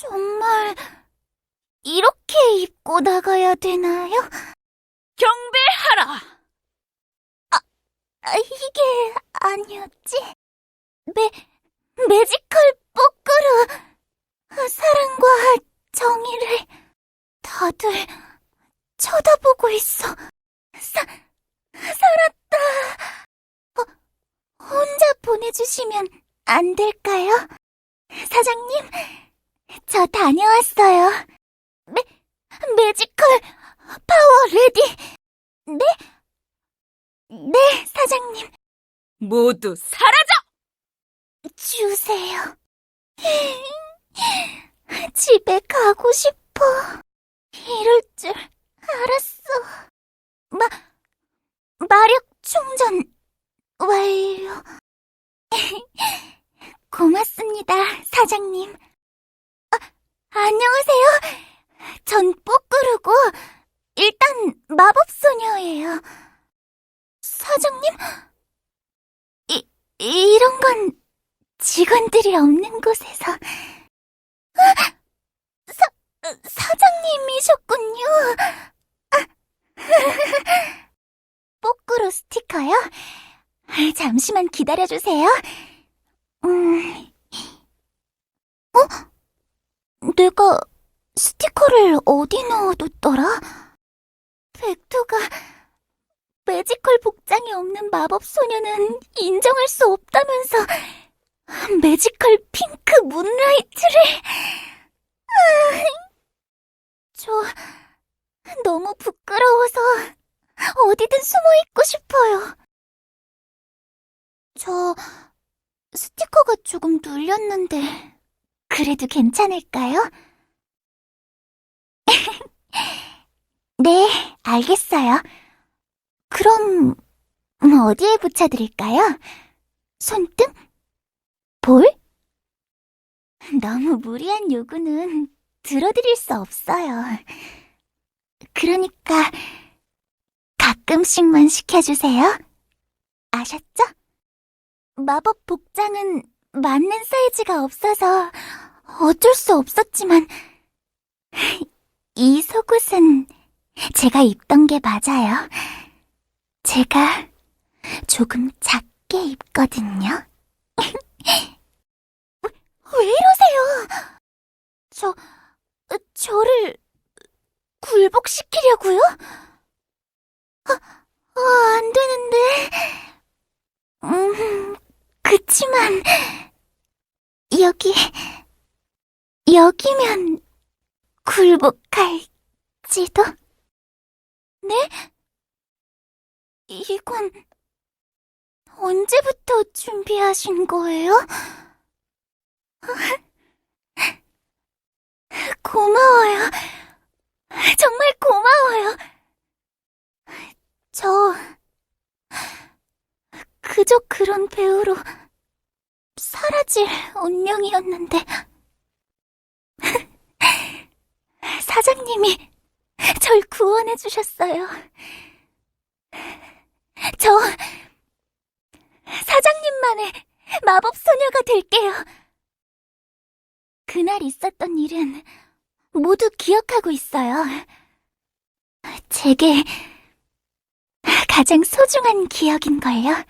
정말 이렇게 입고 나가야 되나요? 경배하라! 아, 이게 아니었지. 매, 매지컬 뽀꾸루. 사랑과 정의를 다들 쳐다보고 있어. 사, 살았다. 어, 혼자 보내주시면 안 될까요? 사장님, 저 다녀왔어요. 매, 매지컬 파워 레디. 네? 네, 사장님. 모두 사라져! 주세요. 집에 가고 싶어. 이럴 줄 알았어. 마, 마력 충전 완료. 고맙습니다, 사장님. 아, 안녕하세요. 전 뽀꾸르고, 일단 마법소녀예요. 사장님? 이, 이런 건 직원들이 없는 곳에서. 아! 사, 사장님이셨군요. 아. 뽀꾸로 스티커요? 잠시만 기다려주세요. 음, 어? 내가 스티커를 어디 넣어뒀더라? 벡터가 매지컬 복장이 없는 마법 소녀는 인정할 수 없다면서 매지컬 핑크 문라이트를 아, 저 너무 부끄러워서 어디든 숨어 있고 싶어요. 저 스티커가 조금 눌렸는데 그래도 괜찮을까요? 네, 알겠어요. 그럼 어디에 붙여드릴까요? 손등? 볼? 너무 무리한 요구는 들어드릴 수 없어요. 그러니까 가끔씩만 시켜주세요. 아셨죠? 마법 복장은 맞는 사이즈가 없어서 어쩔 수 없었지만 이 속옷은 제가 입던 게 맞아요. 제가 조금 작게 입거든요. 왜, 왜 이러세요? 저, 저를 굴복시키려고요? 아, 아, 안 되는데. 음, 그치만, 여기, 여기면 굴복할지도? 네? 이건 언제부터 준비하신 거예요? 고마워요. 정말 고마워요. 저 그저 그런 배우로 사라질 운명이었는데 사장님이 절 구원해 주셨어요. 저 사장님만의 마법 소녀가 될게요. 그날 있었던 일은 모두 기억하고 있어요. 제게 가장 소중한 기억인걸요.